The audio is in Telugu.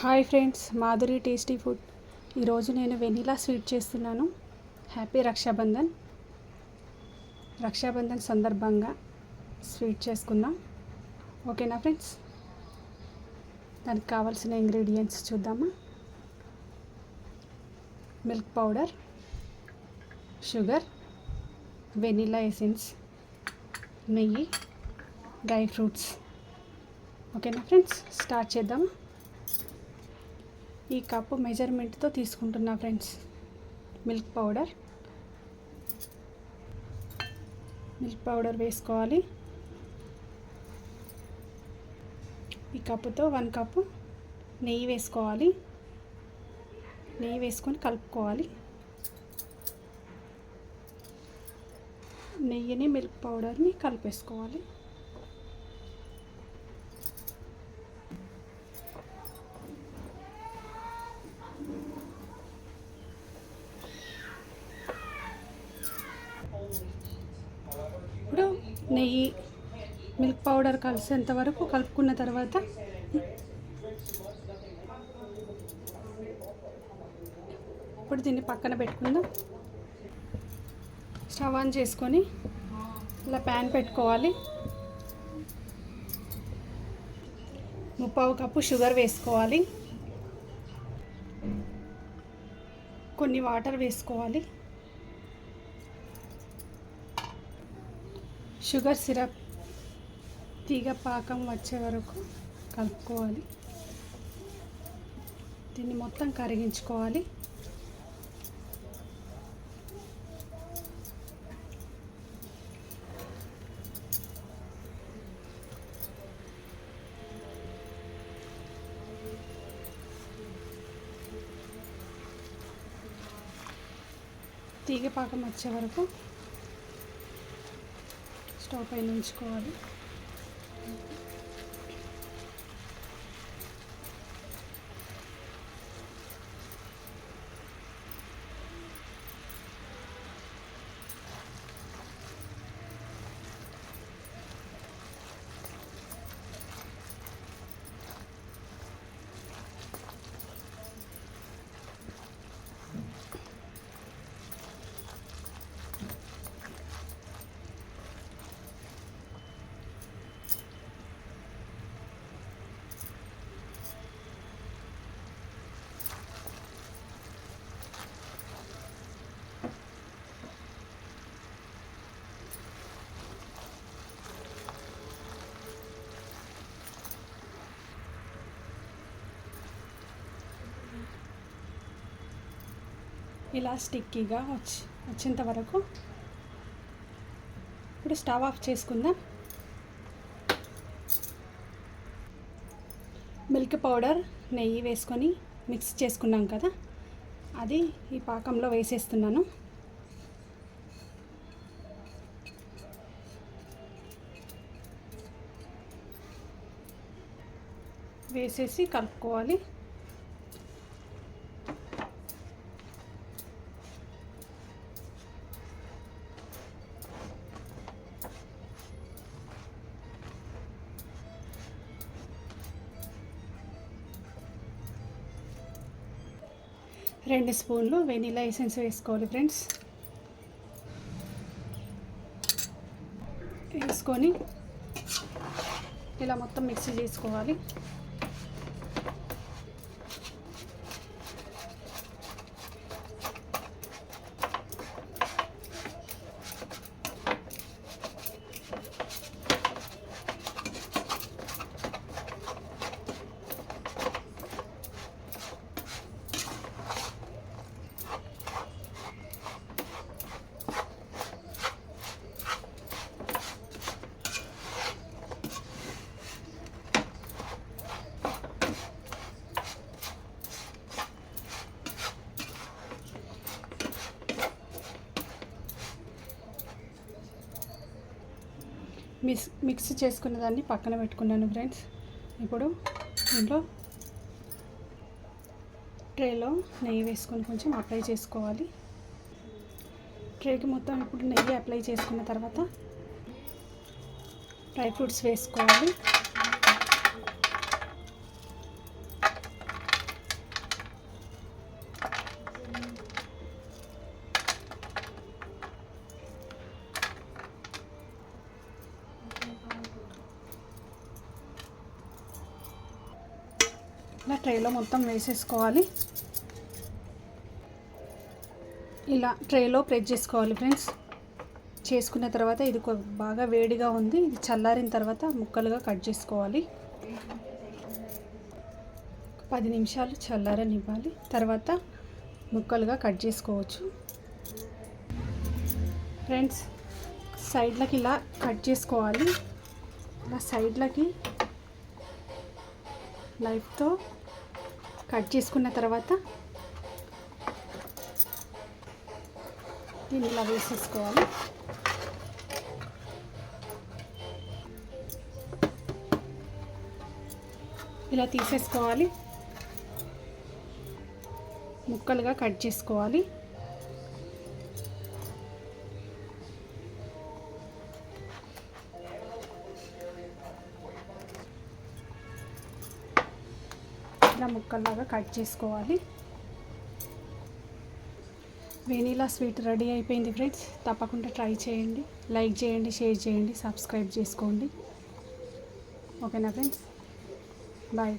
Hi friends Madhuri tasty food. ఈరోజు నేను వెనీలా స్వీట్ చేస్తున్నాను. హ్యాపీ రక్షాబంధన్. రక్షాబంధన్ సందర్భంగా స్వీట్ చేసుకుందాం. ఓకేనా ఫ్రెండ్స్? దానికి కావాల్సిన ఇంగ్రీడియంట్స్ చూద్దామా? Milk powder sugar vanilla essence నెయ్యి డ్రై ఫ్రూట్స్. ఓకేనా ఫ్రెండ్స్? స్టార్ట్ చేద్దామా? ఈ కప్పు మెజర్మెంట్తో తీసుకుంటున్నా friends. Milk powder. Milk powder వేసుకోవాలి. ఈ కప్పుతో వన్ కప్పు నెయ్యి వేసుకోవాలి. నెయ్యి వేసుకొని కలుపుకోవాలి. నెయ్యిని మిల్క్ పౌడర్ని కలిపేసుకోవాలి ఇప్పుడు నెయ్యి మిల్క్ పౌడర్ కలిసేంత వరకు కలుపుకున్న తర్వాత ఇప్పుడు దీన్ని పక్కన పెట్టుకుందాం. స్టవ్ ఆన్ చేసుకొని ఇలా ప్యాన్ పెట్టుకోవాలి. ముప్పావు కప్పు షుగర్ వేసుకోవాలి. కొన్ని వాటర్ వేసుకోవాలి. షుగర్ సిరప్ తీగ పాకం వచ్చే వరకు కలుపుకోవాలి. దీన్ని మొత్తం కరిగించుకోవాలి. తీగ పాకం వచ్చే వరకు స్టవ్ పైన ఉంచుకోవాలి. ఇలా స్టిక్కీగా వచ్చి వచ్చేంత వరకు ఇప్పుడు స్టవ్ ఆఫ్ చేసుకుందాం. మిల్క్ పౌడర్ నెయ్యి వేసుకొని మిక్స్ చేసుకున్నాం కదా అది ఈ పాకంలో వేసేస్తున్నాను. వేసేసి కలుపుకోవాలి. రెండు స్పూన్లు వెనీలా ఎసెన్స్ వేసుకోవాలి ఫ్రెండ్స్. వేసుకొని ఇలా మొత్తం మిక్సీ చేసుకోవాలి. మిక్స్ మిక్స్ చేసుకున్న దాన్ని పక్కన పెట్టుకున్నాను ఫ్రెండ్స్. ఇప్పుడు దీంట్లో ట్రేలో నెయ్యి వేసుకొని కొంచెం అప్లై చేసుకోవాలి. ట్రేకి మొత్తం ఇప్పుడు నెయ్యి అప్లై చేసుకున్న తర్వాత డ్రై ఫ్రూట్స్ వేసుకోవాలి. ట్రేలో మొత్తం వేసేసుకోవాలి. ఇలా ట్రేలో ప్రెస్ చేసుకోవాలి ఫ్రెండ్స్. చేసుకున్న తర్వాత ఇది బాగా వేడిగా ఉంది. ఇది చల్లారిన తర్వాత ముక్కలుగా కట్ చేసుకోవాలి. పది నిమిషాలు చల్లారనివ్వాలి. తర్వాత ముక్కలుగా కట్ చేసుకోవచ్చు. ఫ్రెండ్స్ సైడ్లకి ఇలా కట్ చేసుకోవాలి. ఇలా సైడ్లకి లైఫ్తో కట్ చేసుకున్న తర్వాత దీన్ని ఇలా వేసేసుకోవాలి. ఇలా తీసేసుకోవాలి. ముక్కలుగా కట్ చేసుకోవాలి. ఇట్లా ముక్కల్లాగా కట్ చేసుకోవాలి. వెనీలా స్వీట్ రెడీ అయిపోయింది ఫ్రెండ్స్. తప్పకుండా ట్రై చేయండి. లైక్ చేయండి షేర్ చేయండి సబ్స్క్రైబ్ చేసుకోండి. ఓకేనా ఫ్రెండ్స్? బాయ్.